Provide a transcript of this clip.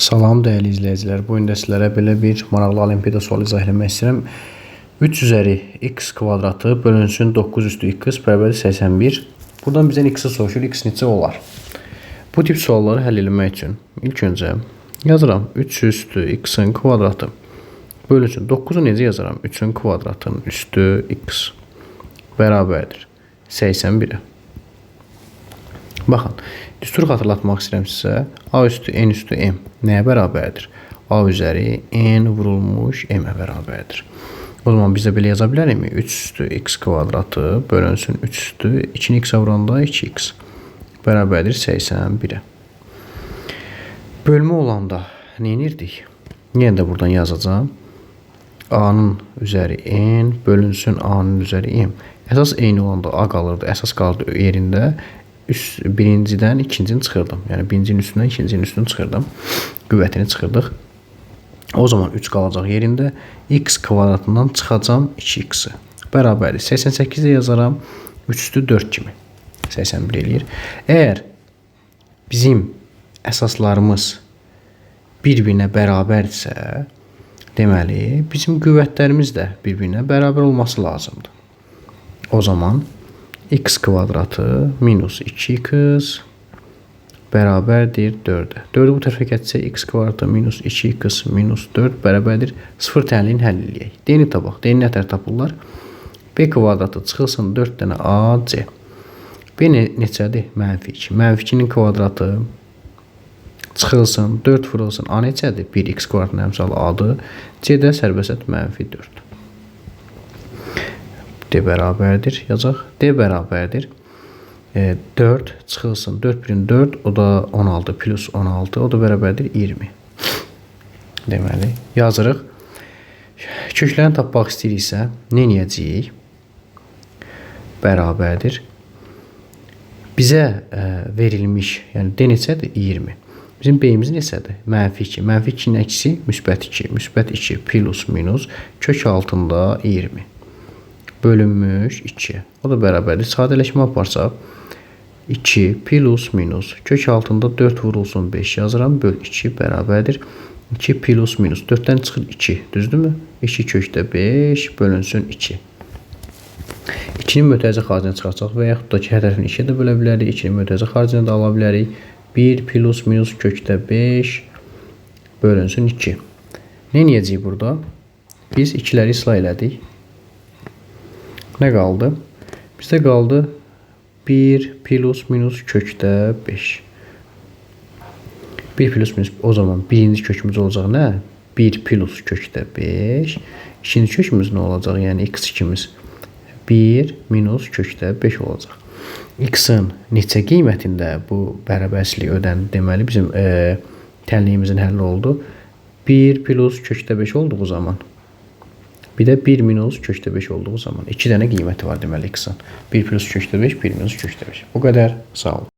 Salam dəyərli izləyicilər. Bu gün də belə bir maraqlı olimpiada sualı izah etmək istəyirəm. 3 üzəri x kvadratı bölünsün 9 üstü x bərabər 81. Buradan bizdən x-i soruşur. x neçə olar? Bu tip sualları həll etmək üçün ilk öncə yazıram 3 üstü x-in kvadratı bölünsün 9-u necə yazaram? 3-ün kvadratının üstü x bərabərdir 81-ə. Baxın, düsturu xatırlatmaq istəyirəm sizə. A üstü n üstü m nəyə bərabərdir? A üzəri n vurulmuş m-ə bərabərdir. O zaman biz də belə yaza bilərikmi? 3 üstü x kvadratı bölünsün 3 üstü 2-ni x-ə vuranda 2x bərabərdir 81-ə. Bölmə olanda nə edirdik? Yenə də buradan yazacağam. A-nın üzəri n bölünsün A-nın üzəri m. Əsas eyni olanda A qalırdı. Əsas qalırdı yerində. Üst, birincidən ikincini çıxırdım. Yəni birincinin üstündən ikincinin üstünü çıxırdım. Qüvvətini çıxırdıq. O zaman 3 qalacaq yerində. x kvadratından çıxacam 2x-i. Bərabərdir. 88-də yazaram. 3 üstü 4 kimi. 81 eləyir. Əgər bizim əsaslarımız bir-birinə bərabərdirsə, deməli bizim qüvvətlərimiz də bir-birinə bərabər olması lazımdır. O zaman x kvadratı minus 2x bərabərdir 4-ə. 4-ü bu tərəfə gətirsə x kvadratı minus 2x minus 4 bərabərdir 0 tənliyin həll eləyək. D-ni tapaq. D-ni nə tər tapırlar? B kvadratı çıxılsın 4 dənə AC. B ne neçədir? Mənfi 2. Mənfi 2-nin kvadratı çıxılsın 4 vurulsun. A neçədir? 1x kvadratın əmsalı A-dır. C-də sərbəsət mənfi 4. D bərabərdir yazacaq. D bərabərdir. E, 4 çıxılsın. 4 birin 4 o da 16 plus 16 o da bərabərdir 20. Deməli yazırıq. Köklərini tapmaq istəyiriksə nə edəcəyik? Bərabərdir. Bizə ə, verilmiş, yəni D neçədir? 20. Bizim B-imiz neçədir? Mənfi 2. Mənfi 2-nin əksi müsbət 2. Müsbət 2 plus minus kök altında 20 bölünmüş 2. O da bərabərdir. Sadələşmə aparsaq 2 plus minus kök altında 4 vurulsun 5 yazıram. Böl 2 bərabərdir. 2 plus minus 4-dən çıxır 2. Düzdürmü? 2 kökdə 5 bölünsün 2. 2-nin mötərizə xaricinə çıxaracaq və yaxud da ki, hər tərəfini 2-yə də bölə bilərik. 2-nin mötərizə xaricinə də ala bilərik. 1 plus minus kökdə 5 bölünsün 2. Nə edəcəyik burada? Biz 2-ləri islah elədik. Nə qaldı? Bizdə qaldı 1 plus minus kökdə 5. 1 plus minus o zaman birinci kökümüz olacaq nə? 1 plus kökdə 5. İkinci kökümüz nə olacaq? Yəni x2-miz 1 minus kökdə 5 olacaq. X-in neçə qiymətində bu bərabərçilik ödəndi? Deməli bizim e, tənliyimizin həlli oldu. 1 plus kökdə 5 olduğu zaman bir də 1 minus kökdə 5 olduğu zaman 2 dənə qiyməti var deməli x-in. 1 plus kökdə 5, 1 minus kökdə 5. Bu qədər. Sağ olun.